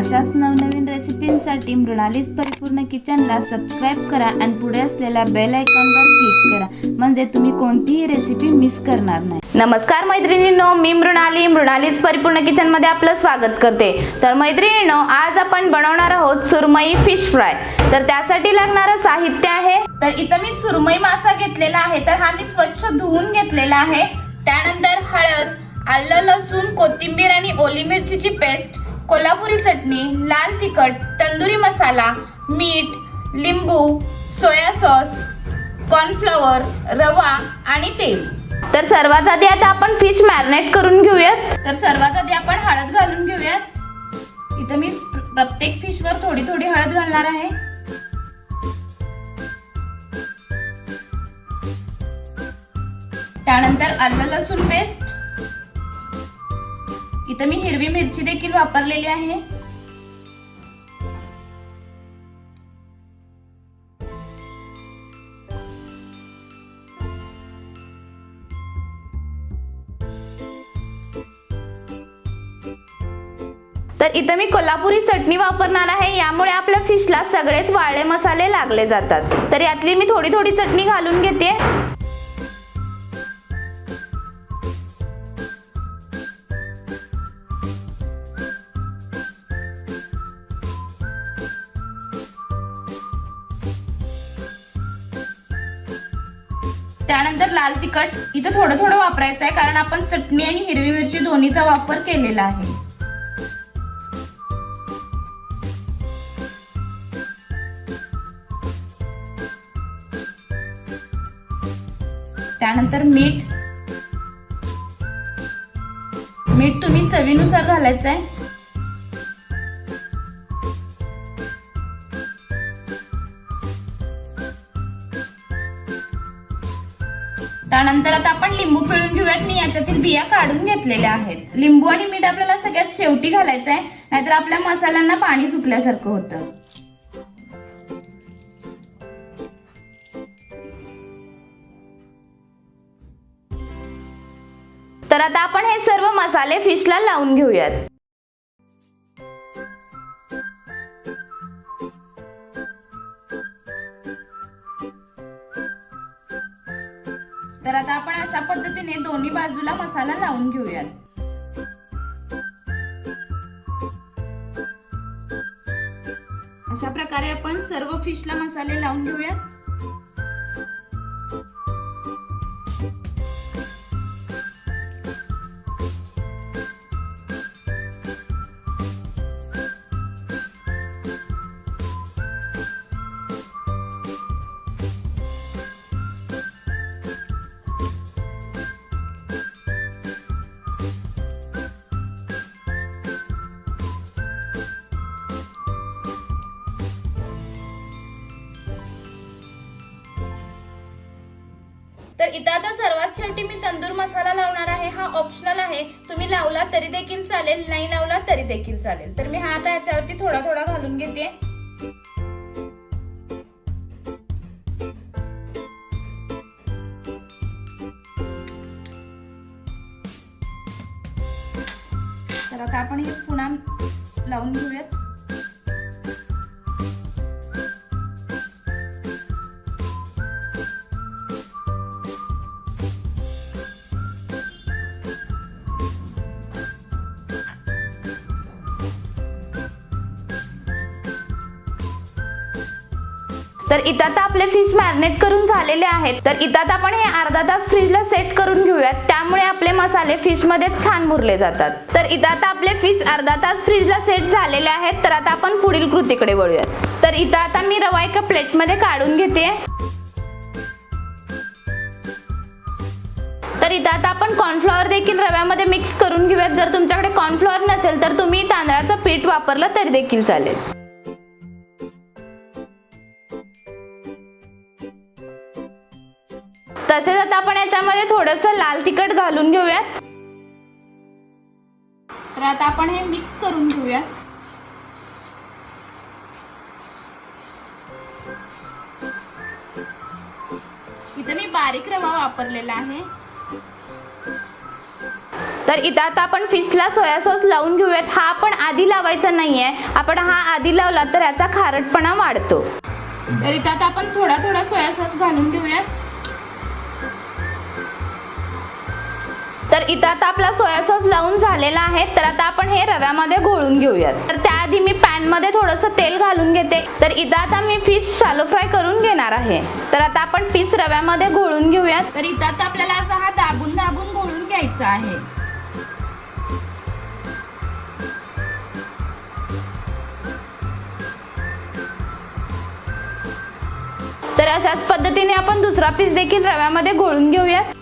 अशाच नवनवीन रेसिपींसाठी मृणालीस परिपूर्ण किचनला सबस्क्राईब करा आणि पुढे असलेल्या बेल आयकॉनवर क्लिक करा. म्हणजे तुम्ही कोणतीही रेसिपी मिस करणार नाही. नमस्कार मैत्रिणींनो मी मृणाली. मृणालीच परिपूर्ण किचनमध्ये आपलं स्वागत करते. तर मैत्रिणींनो आज आपण बनवणार आहोत सुरमई फिश फ्राय. तर त्यासाठी लागणारं साहित्य आहे. तर इथं मी सुरमई मासा घेतलेला आहे. तर हा मी स्वच्छ धुवून घेतलेला आहे. त्यानंतर हळद आलं लसूण कोथिंबीर आणि ओली मिरचीची पेस्ट. कोल्हापुरी चटणी लाल तिखट तंदुरी मसाला मीठ लिंबू सोया सॉस कॉर्नफ्लॉवर रवा आणि तेल. तर सर्वात आधी आता आपण फिश मॅरिनेट करून घेऊयात. तर सर्वात आधी आपण हळद घालून घेऊयात. इथं मी प्रत्येक फिशवर थोडी थोडी हळद घालणार आहे. त्यानंतर आलं लसूण पेस्ट. इथं मी हिरवी मिरची देखील वापरलेली आहे. तर इथं मी कोल्हापुरी चटणी वापरणार आहे. यामुळे आपल्या फिशला सगळेच वाळे मसाले लागले जातात. तर यातली मी थोडी थोडी चटणी घालून घेते. त्यानंतर लाल तिखट इथं थोडं थोडं वापरायचं आहे कारण आपण चटणी आणि हिरवी मिरची दोन्हीचा वापर केलेला आहे. त्यानंतर मीठ. मीठ तुम्ही चवीनुसार घालायचं आहे. त्यानंतर आता आपण लिंबू पिळून घेऊयात. मी याच्यातील बिया काढून घेतलेल्या आहेत. लिंबू आणि मीठ आपल्याला सगळ्यात शेवटी घालायचं आहे नाहीतर आपल्या मसाल्यांना पाणी सुटल्यासारखं होतं. तर आता आपण हे सर्व मसाले फिशला लावून घेऊयात. तर आता आपण अशा पद्धतीने दोन्ही बाजूला मसाला लावून घेऊयात. अशा प्रकारे आपण सर्व फिशला मसाले लावून घेऊयात. तर इथं आता सर्वात शेवटी मी तंदूर मसाला लावणार आहे. हा ऑप्शनल आहे. तुम्ही लावला तरी देखील चालेल नाही लावला तरी देखील चालेल. तर मी हा आता याच्यावरती थोडा थोडा घालून घेते. तर आता आपण हे पुन्हा लावून घेऊयात. तर इथं आता आपले फिश मॅरिनेट करून झालेले आहेत. तर इथं आता आपण हे अर्धा तास फ्रीजला सेट करून घेऊयात. त्यामुळे आपले मसाले फिशमध्ये छान मुरले जातात. तर इथं आता आपले फिश अर्धा तास फ्रीजला सेट झालेले आहेत. तर आता आपण पुढील कृतीकडे वळूयात. तर इथं आता मी रवा एका प्लेटमध्ये काढून घेते. तर इथं आता आपण कॉर्नफ्लॉवर देखील रव्यामध्ये मिक्स करून घेऊयात. जर तुमच्याकडे कॉर्नफ्लॉवर नसेल तर तुम्ही तांदळाचं पीठ वापरलं तरी देखील चालेल. तसेच आता आपण याच्यामध्ये थोडस लाल तिखट घालून घेऊयात तर आता आपण हे मिक्स करून घेऊया. इथं मी बारीक रवा वापरलेला आहे. तर इथं आता आपण फिशला सोया सॉस लावून घेऊयात. हा आपण आधी लावायचा नाहीये. आपण हा आधी लावला तर याचा खारटपणा वाढतो. तर इथं आता आपण थोडा थोडा सोया सॉस घालून घेऊयात. तर इथं आता आपला सोया सॉस लावून झालेला आहे. तर आता आपण हे रव्यामध्ये घोळून घेऊयात. तर त्याआधी मी पॅनमध्ये थोडंसं तेल घालून घेते. तर इथं आता मी फिश शालो फ्राय करून घेणार आहे. तर आता आपण पीस रव्यामध्ये घोळून घेऊयात. तर इथं आता आपल्याला असा हा दाबून दाबून घोळून घ्यायचा आहे. तर अशाच पद्धतीने आपण दुसरा पीस देखील रव्यामध्ये घोळून घेऊयात.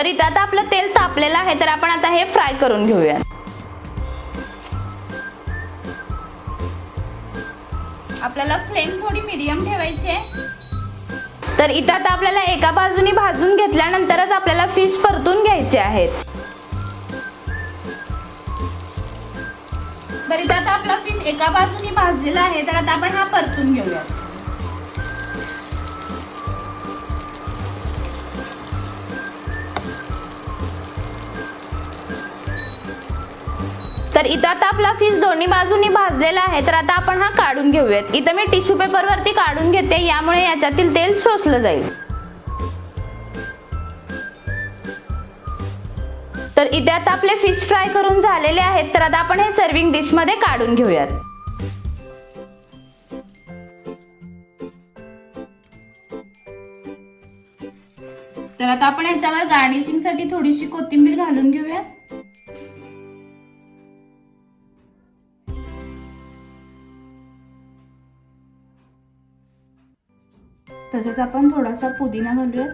तर इथं आता आपलं तेल तापलेलं आहे तर आपण आता हे फ्राय करून घेऊयात. आपल्याला फ्लेम थोडी मीडियम ठेवायची आहे. तर इथं आता आपल्याला एका बाजूनी भाजून घेतल्यानंतरच आपल्याला फिश परतून घ्यायचे आहेत. तर इथं आता आपला फिश एका बाजूने भाजलेला आहे तर आता आपण हा परतून घेऊया तर इथं आता आपला फिश दोन्ही बाजूनी भाजलेला आहे. तर आता आपण हा काढून घेऊयात. इथं मी टिश्यू पेपर वरती काढून घेते. यामुळे याच्यातील तेल शोषलं जाईल. तर इथे आता आपले फिश फ्राय करून झालेले आहेत. तर आता आपण हे सर्विंग डिशमध्ये काढून घेऊयात. तर आता आपण याच्यावर गार्निशिंगसाठी थोडीशी कोथिंबीर घालून घेऊयात. तसेच आपण थोडासा पुदिना घालूयात.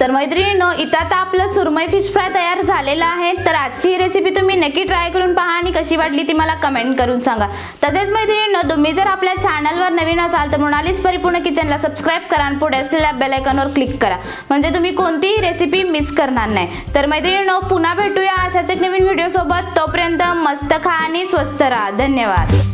तर मैत्रिणींनो इथं आता आपलं सुरमई फिश फ्राय तयार झालेलं आहे. तर आजची ही रेसिपी तुम्ही नक्की ट्राय करून पहा आणि कशी वाटली ती मला कमेंट करून सांगा. तसेच मैत्रिणींनो तुम्ही जर आपल्या चॅनलवर नवीन असाल तर मृणालीस परिपूर्ण किचनला सबस्क्राईब करा आणि पुढे असलेल्या बेलायकॉनवर क्लिक करा. म्हणजे तुम्ही कोणतीही रेसिपी मिस करणार नाही. तर मैत्रिणींनो पुन्हा भेटूया अशाच एक नवीन व्हिडिओसोबत तोपर्यंत मस्त खा आणि स्वस्त राहा. धन्यवाद.